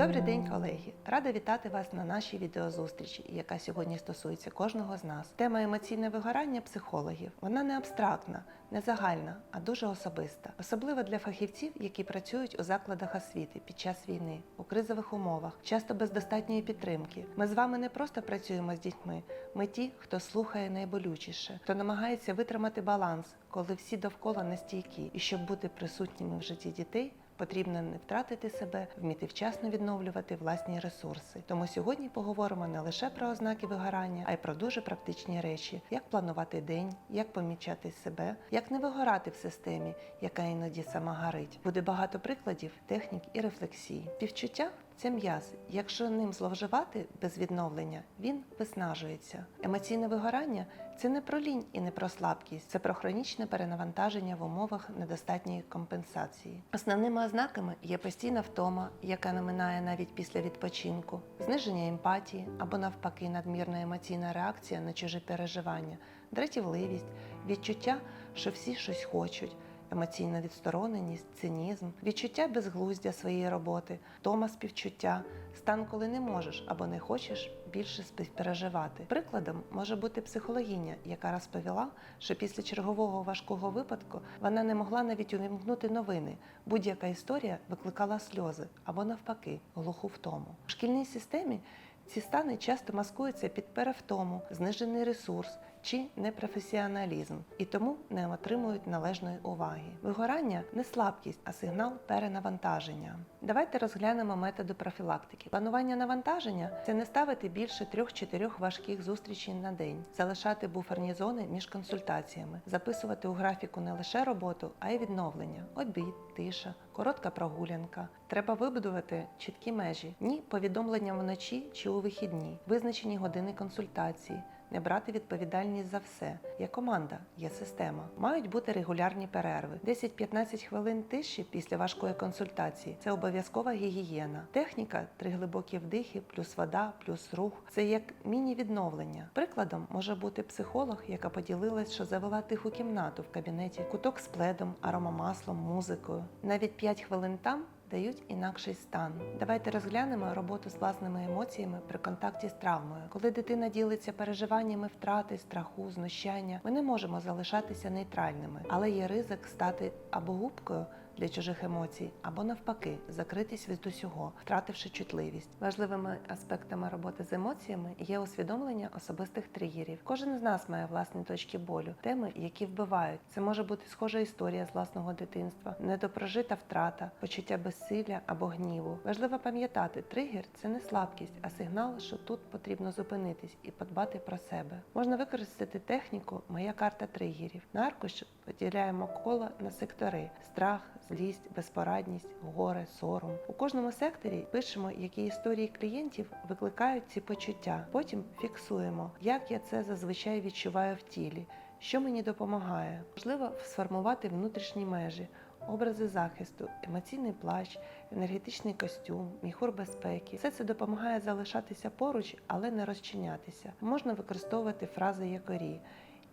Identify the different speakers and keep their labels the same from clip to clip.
Speaker 1: Добрий день, колеги! Рада вітати вас на нашій відеозустрічі, яка сьогодні стосується кожного з нас. Тема емоційне вигорання психологів. Вона не абстрактна, не загальна, а дуже особиста, особливо для фахівців, які працюють у закладах освіти під час війни, у кризових умовах, часто без достатньої підтримки. Ми з вами не просто працюємо з дітьми, ми ті, хто слухає найболючіше, хто намагається витримати баланс, коли всі довкола нестійкі, і щоб бути присутніми в житті дітей. Потрібно не втратити себе, вміти вчасно відновлювати власні ресурси. Тому сьогодні поговоримо не лише про ознаки вигорання, а й про дуже практичні речі: як планувати день, як помічати себе, як не вигорати в системі, яка іноді сама горить. Буде багато прикладів, технік і рефлексій. Співчуття це м'яз. Якщо ним зловживати без відновлення, він виснажується. Емоційне вигорання це не про лінь і не про слабкість, це про хронічне перенавантаження в умовах недостатньої компенсації. Основними ознаками є постійна втома, яка не минає навіть після відпочинку, зниження емпатії або навпаки надмірна емоційна реакція на чужі переживання, дратівливість, відчуття, що всі щось хочуть емоційна відстороненість, цинізм, відчуття безглуздя своєї роботи, втома співчуття, стан, коли не можеш або не хочеш більше співпереживати. Прикладом може бути психологиня, яка розповіла, що після чергового важкого випадку вона не могла навіть увімкнути новини. Будь-яка історія викликала сльози або навпаки глуху втому. В шкільній системі ці стани часто маскуються під перевтому, знижений ресурс чи непрофесіоналізм і тому не отримують належної уваги. Вигорання не слабкість, а сигнал перенавантаження. Давайте розглянемо методи профілактики. Планування навантаження це не ставити більше трьох-чотирьох важких зустрічей на день, залишати буферні зони між консультаціями, записувати у графіку не лише роботу, а й відновлення, обід, тиша, коротка прогулянка. Треба вибудувати чіткі межі, ні повідомлення вночі чи у вихідні, визначені години консультації. Не брати відповідальність за все. Є команда, є система. Мають бути регулярні перерви. 10-15 хвилин тиші після важкої консультації це обов'язкова гігієна. Техніка три глибокі вдихи, плюс вода, плюс рух. Це як міні-відновлення. Прикладом може бути психолог, яка поділилась, що завела тиху кімнату в кабінеті, куток з пледом, аромамаслом, музикою. Навіть 5 хвилин там дають інакший стан. Давайте розглянемо роботу з власними емоціями при контакті з травмою. Коли дитина ділиться переживаннями втрати, страху, знущання, ми не можемо залишатися нейтральними, але є ризик стати або губкою для чужих емоцій, або навпаки, закритись від усього, втративши чутливість. Важливими аспектами роботи з емоціями є усвідомлення особистих тригерів. Кожен з нас має власні точки болю, теми, які вбивають. Це може бути схожа історія з власного дитинства, недопрожита втрата, почуття безсилля або гніву. Важливо пам'ятати, тригер це не слабкість, а сигнал, що тут потрібно зупинитись і подбати про себе. Можна використати техніку Моя карта тригерів. На аркуш поділяємо коло на сектори: страх, злість, безпорадність, горе, сором. У кожному секторі пишемо, які історії клієнтів викликають ці почуття. Потім фіксуємо, як я це зазвичай відчуваю в тілі, що мені допомагає. Важливо сформувати внутрішні межі. Образи захисту, емоційний плащ, енергетичний костюм, міхур безпеки. Все це допомагає залишатися поруч, але не розчинятися. Можна використовувати фрази якорі.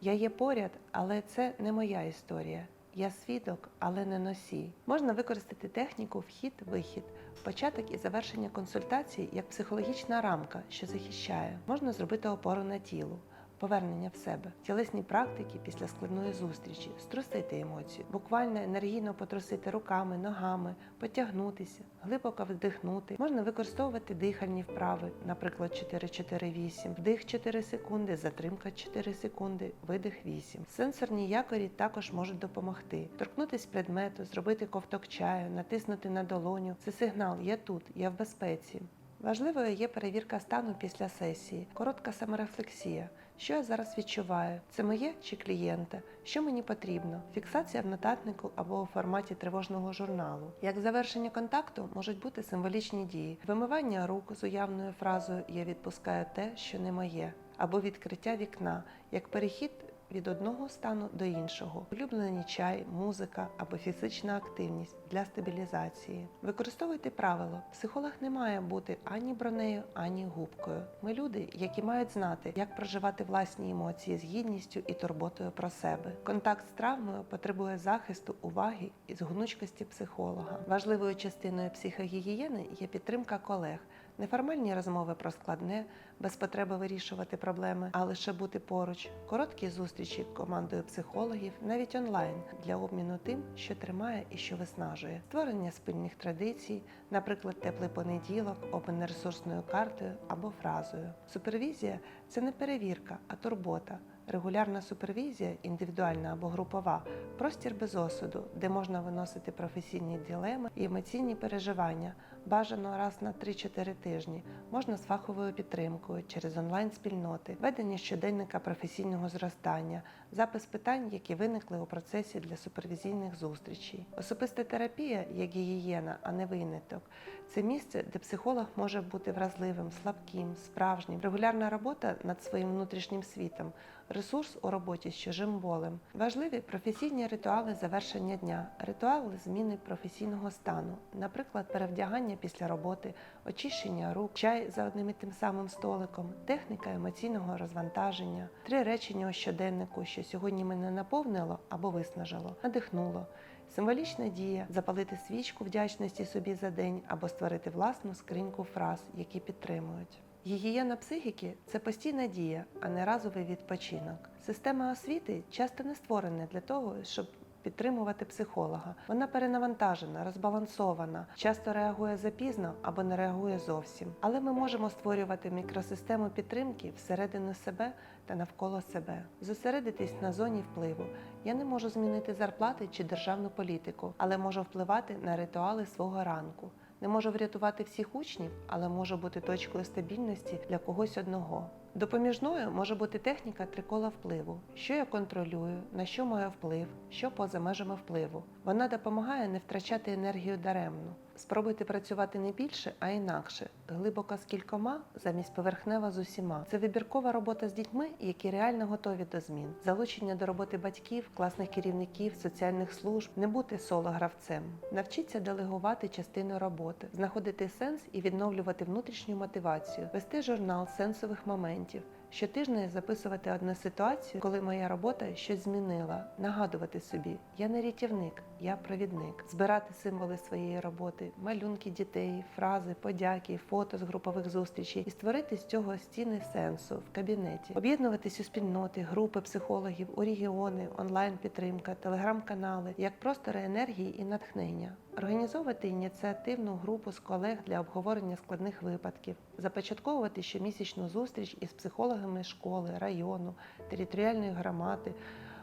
Speaker 1: Я є поряд, але це не моя історія. Я свідок, але не носій. Можна використати техніку вхід-вихід, початок і завершення консультації як психологічна рамка, що захищає. Можна зробити опору на тіло. Повернення в себе, тілесні практики після складної зустрічі, струсити емоцію, буквально енергійно потрусити руками, ногами, потягнутися, глибоко вдихнути. Можна використовувати дихальні вправи, наприклад, 4-4-8, вдих 4 секунди, затримка 4 секунди, видих 8. Сенсорні якорі також можуть допомогти. Торкнутись предмету, зробити ковток чаю, натиснути на долоню. Це сигнал Я тут, я в безпеці. Важливою є перевірка стану після сесії, коротка саморефлексія. Що я зараз відчуваю? Це моє чи клієнта? Що мені потрібно? Фіксація в нотатнику або у форматі тривожного журналу. Як завершення контакту можуть бути символічні дії: вимивання рук з уявною фразою Я відпускаю те, що не моє, або відкриття вікна, як перехід від одного стану до іншого. Улюблений чай, музика або фізична активність для стабілізації. Використовуйте правило: психолог не має бути ані бронею, ані губкою. Ми люди, які мають знати, як проживати власні емоції з гідністю і турботою про себе. Контакт з травмою потребує захисту, уваги і з гнучкості психолога. Важливою частиною психогігієни є підтримка колег. Неформальні розмови про складне, без потреби вирішувати проблеми, а лише бути поруч, короткі зустрічі командою психологів, навіть онлайн для обміну тим, що тримає і що виснажує, створення спільних традицій, наприклад, теплий понеділок, обмін ресурсною картою або фразою. Супервізія це не перевірка, а турбота. Регулярна супервізія, індивідуальна або групова, простір без осуду, де можна виносити професійні дилеми і емоційні переживання, бажано раз на 3-4 тижні, можна з фаховою підтримкою через онлайн-спільноти, ведення щоденника професійного зростання, запис питань, які виникли у процесі для супервізійних зустрічей. Особиста терапія, як гігієна, а не виняток, це місце, де психолог може бути вразливим, слабким, справжнім. Регулярна робота над своїм внутрішнім світом, ресурс у роботі з чужим болем. Важливі професійні ритуали завершення дня, ритуали зміни професійного стану, наприклад, перевдягання після роботи, очищення рук, чай за одним і тим самим столиком, техніка емоційного розвантаження, три речення у щоденнику, що сьогодні мене наповнило або виснажило, надихнуло. Символічна дія запалити свічку вдячності собі за день або створити власну скриньку фраз, які підтримують. Гігієна психіки це постійна дія, а не разовий відпочинок. Система освіти часто не створена для того, щоб підтримувати психолога. Вона перенавантажена, розбалансована, часто реагує запізно або не реагує зовсім. Але ми можемо створювати мікросистему підтримки всередину себе та навколо себе, зосередитись на зоні впливу. Я не можу змінити зарплати чи державну політику, але можу впливати на ритуали свого ранку. Не можу врятувати всіх учнів, але можу бути точкою стабільності для когось одного. Допоміжною може бути техніка трикола впливу, що я контролюю, на що маю вплив, що поза межами впливу. Вона допомагає не втрачати енергію даремно. Спробуйте працювати не більше, а інакше, глибоко з кількома замість поверхнева з усіма. Це вибіркова робота з дітьми, які реально готові до змін, залучення до роботи батьків, класних керівників, соціальних служб, не бути соло-гравцем. Навчіться делегувати частину роботи, знаходити сенс і відновлювати внутрішню мотивацію, вести журнал сенсових моментів. Щотижня записувати одну ситуацію, коли моя робота щось змінила, нагадувати собі, я не рятівник, я провідник, збирати символи своєї роботи, малюнки дітей, фрази, подяки, фото з групових зустрічей. І створити з цього стіни сенсу в кабінеті, об'єднуватись у спільноти, групи психологів, у регіони, онлайн-підтримка, телеграм-канали як простори енергії і натхнення. Організовувати ініціативну групу з колег для обговорення складних випадків, започатковувати щомісячну зустріч із психологами школи, району, територіальної громади,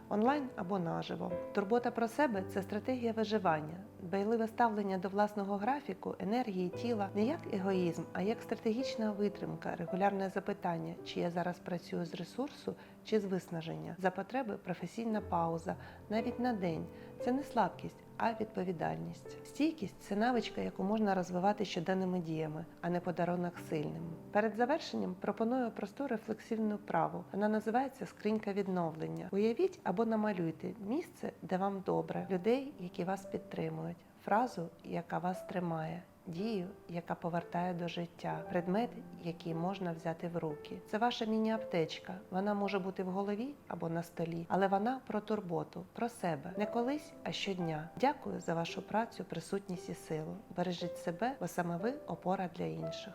Speaker 1: онлайн або наживо. Турбота про себе це стратегія виживання, дбайливе ставлення до власного графіку, енергії тіла не як егоїзм, а як стратегічна витримка, регулярне запитання, чи я зараз працюю з ресурсу чи з виснаження. За потреби професійна пауза, навіть на день. Це не слабкість, а відповідальність. Стійкість це навичка, яку можна розвивати щоденними діями, а не подарунок сильним. Перед завершенням пропоную просту рефлексивну вправу. Вона називається скринька відновлення. Уявіть або намалюйте місце, де вам добре, людей, які вас підтримують, фразу, яка вас тримає. Дію, яка повертає до життя, предмет, який можна взяти в руки. Це ваша міні-аптечка. Вона може бути в голові або на столі, але вона про турботу, про себе не колись, а щодня. Дякую за вашу працю, присутність і силу. Бережіть себе, бо саме ви опора для інших.